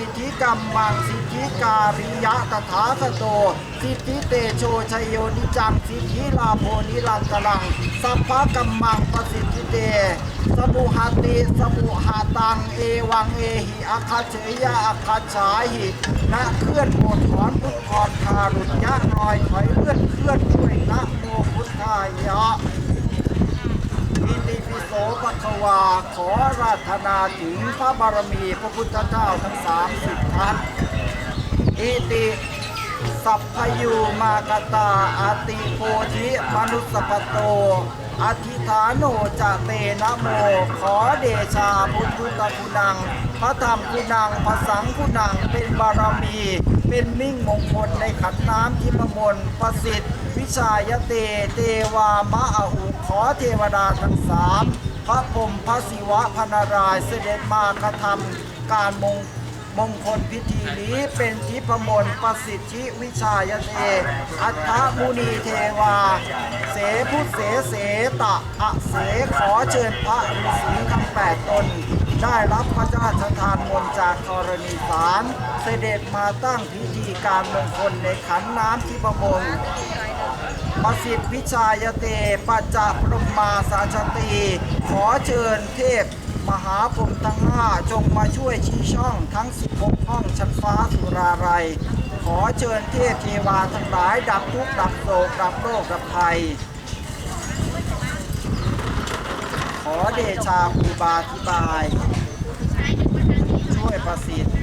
สิทธิกรรมังสิทธิการิยะตถาคโต สิทธิเตโชชัยโยนิจังสิทธิลาโภนิรันตรัง สัพพะกัมมังประสิทธิเต สมุหติสมุหาตังเอวังเอหิอาคาเฉยยะอาคาฉาหินะเคลื่อนโอดถอนทุทอนคารุณยะรอยถอยเลื่อนเคลื่อนด้วยนะโมพุทธายะอิติปิ โสปะควา ขอราธนาถึงพระบารมีพระพุทธเจ้าทั้งสามสิบท่านอิติสัพพยูมากตาอาติโพธิมนุสปโต อธิฐานโนจะเตนะโม ขอเดชาพุทธุตคุณัง พระธรรมคุณังพระสังคุณัง เป็นบารมี เป็นมิ่งมงคลในขันน้ำทิพมลประสิทธิ์ วิชายเตเทวามะอาอุขอเทวดาทั้งสามพระพรมพระศิวะพนารายเสด็จมากระทำการมงมงคลพิธีนี้เป็นทิพมลประสิทธิวิชายเตอัฏฐมุนีเทวา เสพุเสเสตะอะเสขอเชิญพระฤาษีทั้งแปดตน ได้รับพระราชทานมนจากธรณีสาร เสด็จมาตั้งพิธีการมงคลในขันน้ำทิพมล ปสิทธิวิชายเตปัจจพรหมาสาชตีขอเชิญเทพมหาพรหมทั้งห้าจงมาช่วยชี้ช่องทั้ง 16 ห้องชั้นฟ้าสุราไรยขอเชิญเทพเทวาทั้งหลาย ดับทุกข์ดับโศกดับโรคดับภัย ขอเดชาครูบาธิบาย ช่วยประสิทธิ์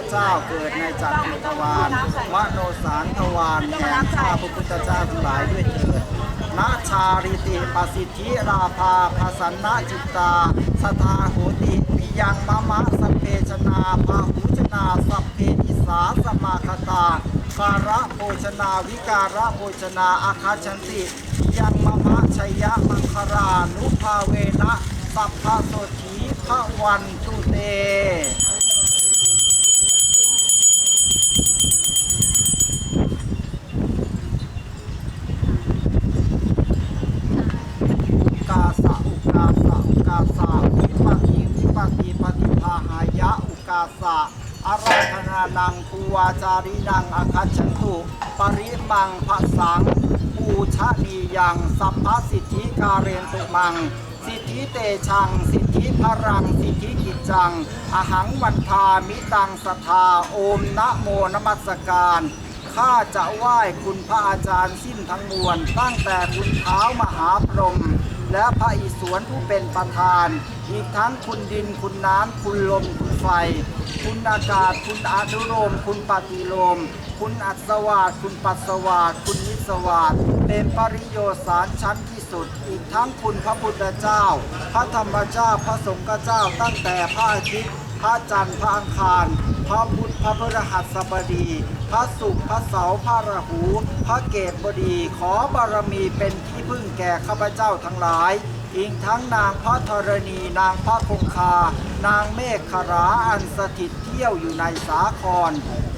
เถระเจ้าเกิดในจักรทวารวโนสารทวารแห่งข้าพระพุทธเจ้าทั้งหลายด้วยเถิดนาชาริติปสิทธิราภาภาสันนะจิตตา สทาโหติปิยังมะมะสพเพชนาพาหูชนาสัพเพทิสาสมาคตาการะโภชนาวิการะโภชนาอาคาชันติยังมะมะชัยยะมังครานุภาเวนะสัพพะโสถีพระวันตุเต ปัสสิปฏิภาหายะอุกาสะอาราธนานังภูวาจารินังอาคัจฉันตุปริมังภะสังปูชนียังสัพพสิทธิการเรนตุมัง สิทธิเตชัง สิทธิพรัง สิทธิกิจจัง อหังวันทามิตังสทาโอมนะโมนมัสการข้าจะไหว้คุณพระอาจารย์สิ้นทั้งมวล ตั้งแต่คุณเท้ามหาพรหม และพระอิศวรผู้เป็นประธาน อีกทั้งคุณดินคุณน้ำคุณลมคุณไฟ คุณอากาศ คุณอนุโลมคุณปฏิโลม คุณอัศวาสคุณปัสสวาสคุณนิสวาสเป็นปริโยสารชั้นที่สุด อีกทั้งคุณพระพุทธเจ้า พระธรรมเจ้าพระสงฆ์เจ้าตั้งแต่พระอาทิตย์พระจันทร์พระอังคาร พระพุทธพระพฤหัสบดี พระศุกร์พระเสาร์พระราหู พระเกตบดี ขอบารมีเป็นที่พึ่งแก่ข้าพเจ้าทั้งหลายอีกทั้งนางพระธรณีนางพระคงคา นางเมฆขราอันสถิตเที่ยวอยู่ในสาคร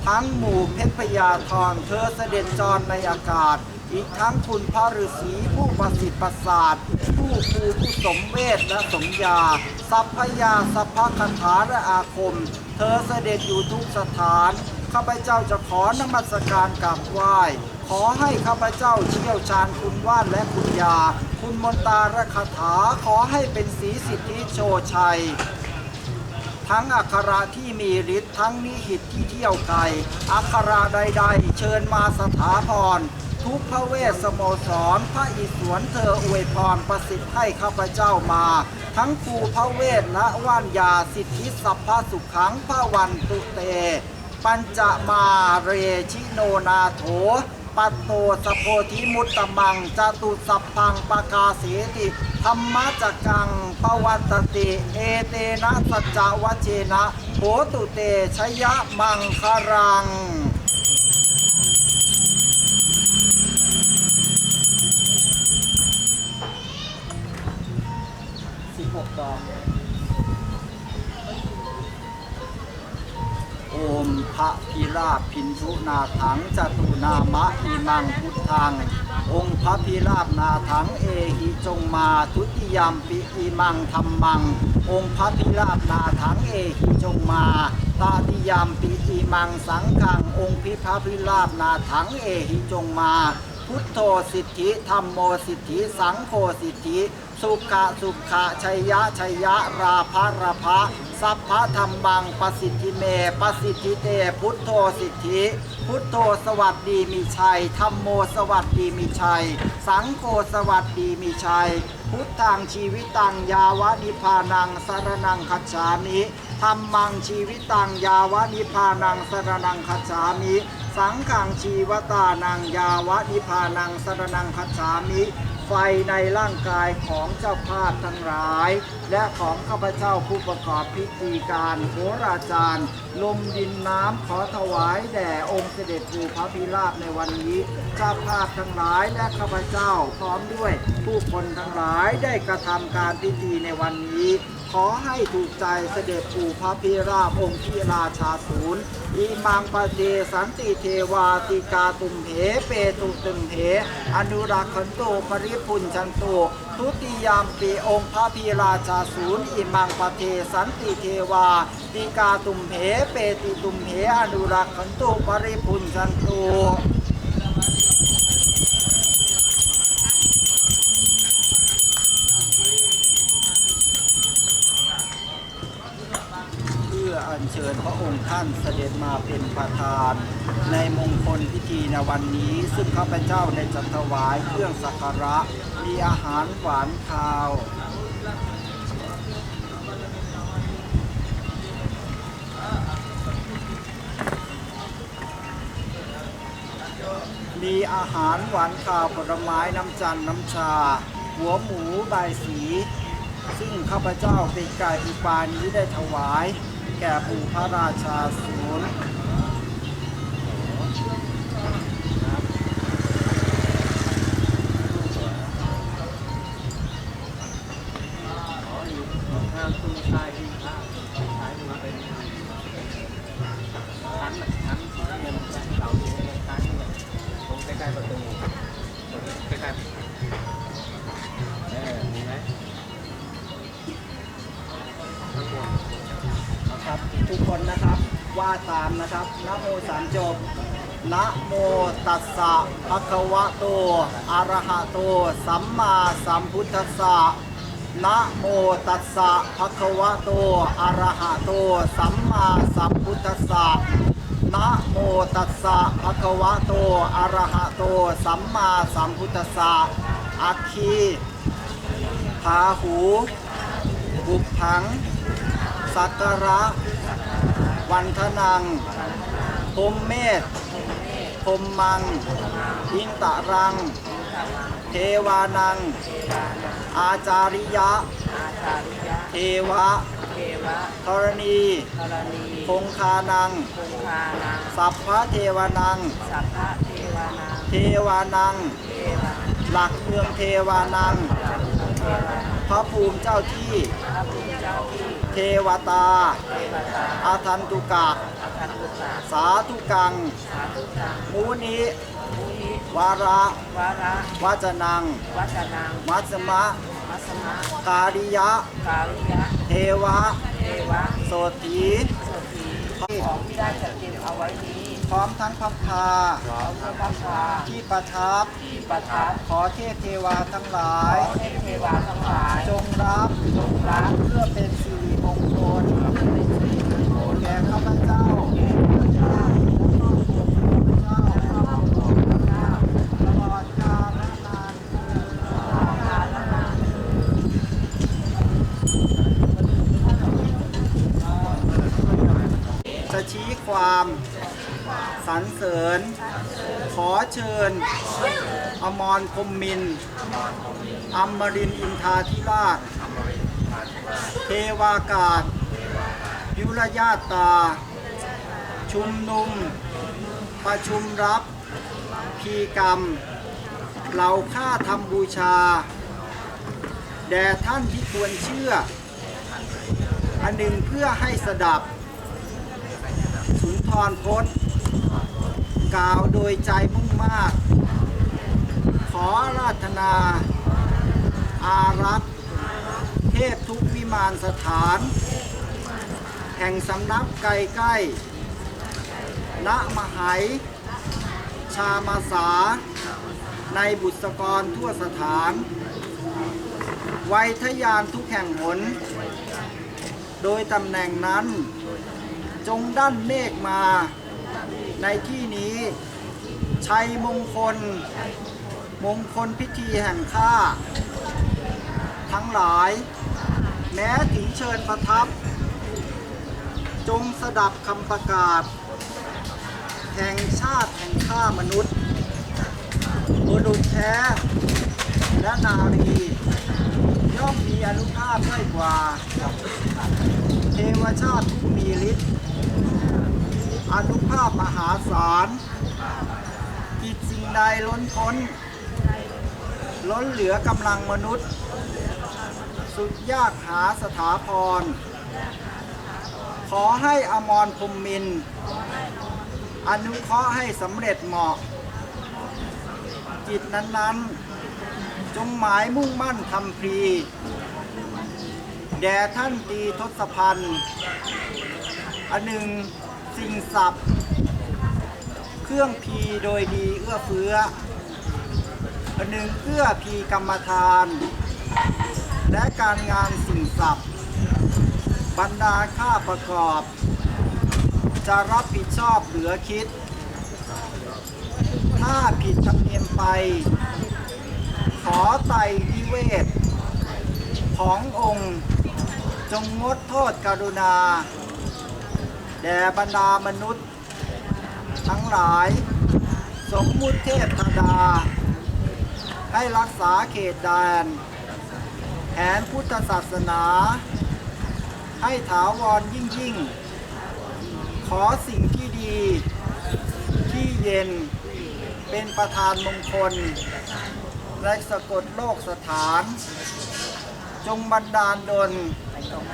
ทั้งหมู่เพชรพยาทองเธอเสด็จจรในอากาศ อีกทั้งคุณพระฤาษีผู้ประสิทธิ์ประสาท ผู้ครูผู้สมเวทและสมยา สัพพยาสัพพคาถาและอาคม เธอเสด็จอยู่ทุกสถาน ข้าพเจ้าจะขอนมัสการกราบไหว้ ขอให้ข้าพเจ้าเชี่ยวชาญคุณว่านและคุณยา คุณมนตาและคาถาขอให้เป็นสีสิทธิโชชัยทั้งอักขระที่มีฤทธิ์ทั้งนิหิตที่เที่ยวไกลอักขระใด ๆ เชิญมาสถาพร ทุกพระเวสสโมสรพระอิศวรเธออวยพรประสิทธิ์ให้ข้าพเจ้ามา ทั้งครูพระเวทและว่านยาสิทธิสัพพสุขังพระวันตุเต ปัญจมาเรชิโนนาโถปัตโตสโพธิมุตตมังจตุสัพพังปกาเสติธรรมจักกังปวัตติ เอเตนะสัจจวเจนะโหตุเตชยะมังคารัง หกดอก โอมพระพิราบพินทุนาถังจตุนามะอิมังพุทธัง องค์พระพิราบนาถังเอหิจงมาทุติยามปิอิมังธรรมัง องค์พระพิราบนาถังเอหิจงมาตาติยามปิอิมังสังฆัง องค์พิพระพิราบนาถังเอหิจงมา พุทโธสิทธิธรรมโมสิทธิ สังโฆสิทธิ สุขะสุขะชัยยะชัยยะราภะราภะสัพพะธรรมบังประสิทธิเมปสิทธิเต พุทโธสิทธิ พุทโธสวัสดีมีชัยธรรมโมสวัสดีมีชัย สังโฆสวัสดีมีชัย พุทธังชีวิตังยาวะนิพพานังสรนังคัจฉามิธรรมังชีวิตังยาวะนิพพานังสรนังคัจฉามิ สังฆังชีวตานังยาวะนิพพานังสรนังคัจฉามิ ไฟในร่างกายของเจ้าภาพทั้งหลาย และของข้าพเจ้าผู้ประกอบพิธีการโหราจารย์ ลมดินน้ำขอถวายแด่องค์เสด็จปู่พระพิราบในวันนี้ เจ้าภาพทั้งหลายและข้าพเจ้าพร้อมด้วยผู้คนทั้งหลายได้กระทำการพิธีในวันนี้ ขอให้ถูกใจเสด็จปู่พระพิราบองค์ที่ราชาศูนย์อิมังปเจสันติเทวาติกาตุมเหเปตุตึงเห อนุรักขันโตปริพุนชันโตทุติยามปีองค์พระพิราชาศูนย์อิมังปเทสันติเทวาติกาตุมเหเปติตุมเหอนุรักขันโตปริพุนชันโต ออัญเชิญพระองค์ท่านเสด็จมาเป็นประธาน ในมงคลพิธีในวันนี้ ซึ่งข้าพเจ้าได้จัดถวายเครื่องสักการะ มีอาหารหวานคาวมีอาหารหวานข้าวผลไม้น้ำจันน้ำชา หัวหมูใบสี ซึ่งข้าพเจ้าเป็นกายอุปานี้ได้ถวาย แก่ปู่พระราชาศูนย์ ว่าตามนะครับนะโมสามจบนะโมตัสสะภะคะวะโต อะระหะโต สัมมาสัมพุทธัสสะนะโมตัสสะภะคะวะโต อะระหะโต สัมมาสัมพุทธัสสะนะโมตัสสะภะคะวะโต อะระหะโต สัมมาสัมพุทธัสสะอัคคีพาหูบุพผัง สักการะ วันทนังพรหมเมธพรหมมัง อินตะรัง เทวานัง อาจาริยะอาจาริยะเทวะเทวะธรณีธรณีคงคานังคงคานังสัพพะเทวานัง สัพพะเทวานัง เทวานังเทวะหลักเมืองเทวานังเทวะ พระภูมิเจ้าที่พระพุทธเจ้าที่เทวตาเทวตา อาทันตุกะอาคันตุสาสาธุกังสาธุตังมูนิมุนิวาระวาระวาจนังวัจนัง มัสมะมัสมะกาลิยะกาลิยะ เทวะเทวะโสถีโสถีของที่ได้จัดเตรียมเอาไว้นี้พ ร้อมทั้งพัพพาขอพระพักตาที่ประทับ ที่ประทับขอเทพเทวาทั้งหลาขยอให้เทวาทั้งหลายจงรับจงรักเพื่อเป็นสิริมงคลเพื่อเป็นสิริมงคลแก่ข้าพเจ้าแก่ข้าพเจ้าและครอบครัวข้าพเจ้าตลอดกาลนานเทอญจะชี้ความ สรรเสริญ ขอเชิญ อมรคมมินทร์อมรินอินทาธิราช เทวากาศ ยุรญาตา ชุมนุม ประชุมรับ พีกรรมเหล่าข้าทำบูชา แด่ท่านที่ควรเชื่อ อันหนึ่งเพื่อให้สดับ สุนทรพจน์ กล่าวโดยใจมุ่งมาก ขอราธนา อารักษ์เทพทุกวิมานสถาน แห่งสำนักไกลใกล้ณมหัยชามาสา ในบุษกรทั่วสถาน ไวยทยานทุกแห่งหน โดยตำแหน่งนั้น จงด้านเมฆมา ในที่นี้ ชัยมงคล มงคลพิธีแห่งข้า ทั้งหลาย แม้ถึงเชิญประทับ จงสดับคำประกาศ แห่งชาติแห่งข้ามนุษย์บุรุษแท้และนารีย่อมมีอนุภาพด้อยกว่า เทวชาติผู้มีฤทธิ์อนุภาพมหาศาลกิจสิ่งใดล้นพ้น ล้นเหลือกำลังมนุษย์ สุดยากหาสถาพร ขอให้อมรพรหมมิน อนุเคราะห์ให้สำเร็จเหมาะ จิตนั้นๆ จงหมายมุ่งมั่นทำพรี แด่ท่านตีทศพันธ์อันหนึ่งสิ่งศัพท์ เครื่องพีโดยดีเอื้อเฟื้อ อันหนึ่งเอื้อพีกรรมฐาน และการงานสิ่งศัพท์ บรรดาค่าประกอบ จะรับผิดชอบเหลือคิด ถ้าผิดธรรมเนียมไป ขอไต่วิเวทขององค์ จงงดโทษกรุณา แด่บรรดามนุษย์ ทั้งหลาย สมมุติเทพธดา ให้รักษาเขตแดนแผนพุทธศาสนา ให้ถาวรยิ่งยิ่ง ขอสิ่งที่ดี ที่เย็นเป็นประธานมงคลและสะกดโลกสถาน จงบันดาลดลไม่ต้อง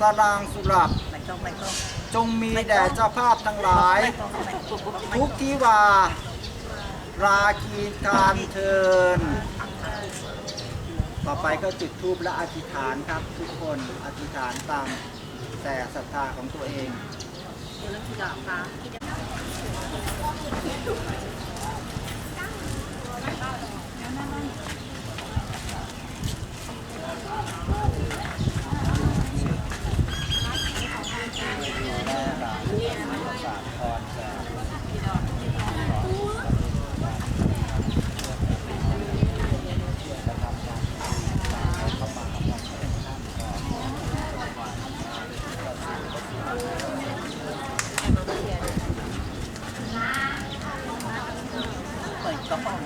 สรางสุรับ ไม่ต้องไม่ต้องจงมีแด่เจ้าภาพทั้งหลาย ไม่ต้องไม่ต้องไม่ทุกที่วา ราคีทานเทิน ต่อไปก็จุดธูปและอธิษฐานครับ ทุกคนอธิษฐานตามแต่ศรัทธาของตัวเองเปิดกระป๋องก็ได้เดสุภาพุมองเดสุภาพุมา ธร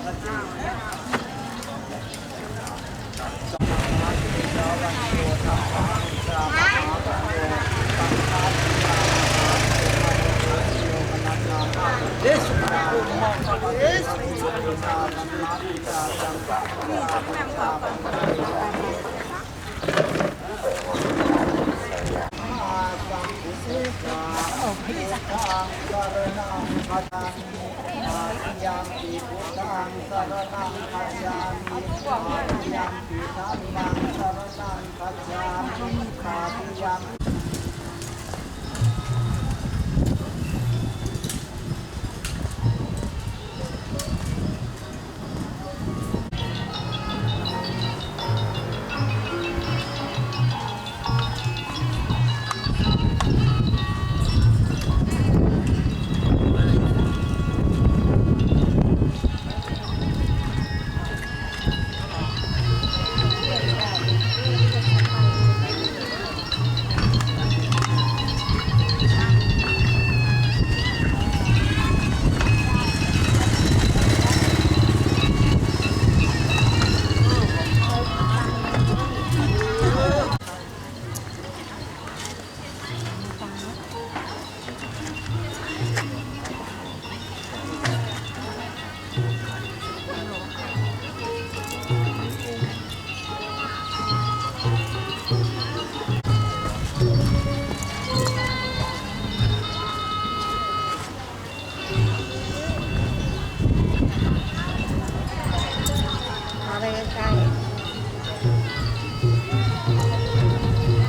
ยังกัปปะมาสังคุสิกาพุทธังสรนังคัจฉามิอาทิยัมปิพุทธังสรนังคัจฉามิอาทิยัมปิธัมมังสรนังคัจฉามิอาทิยัม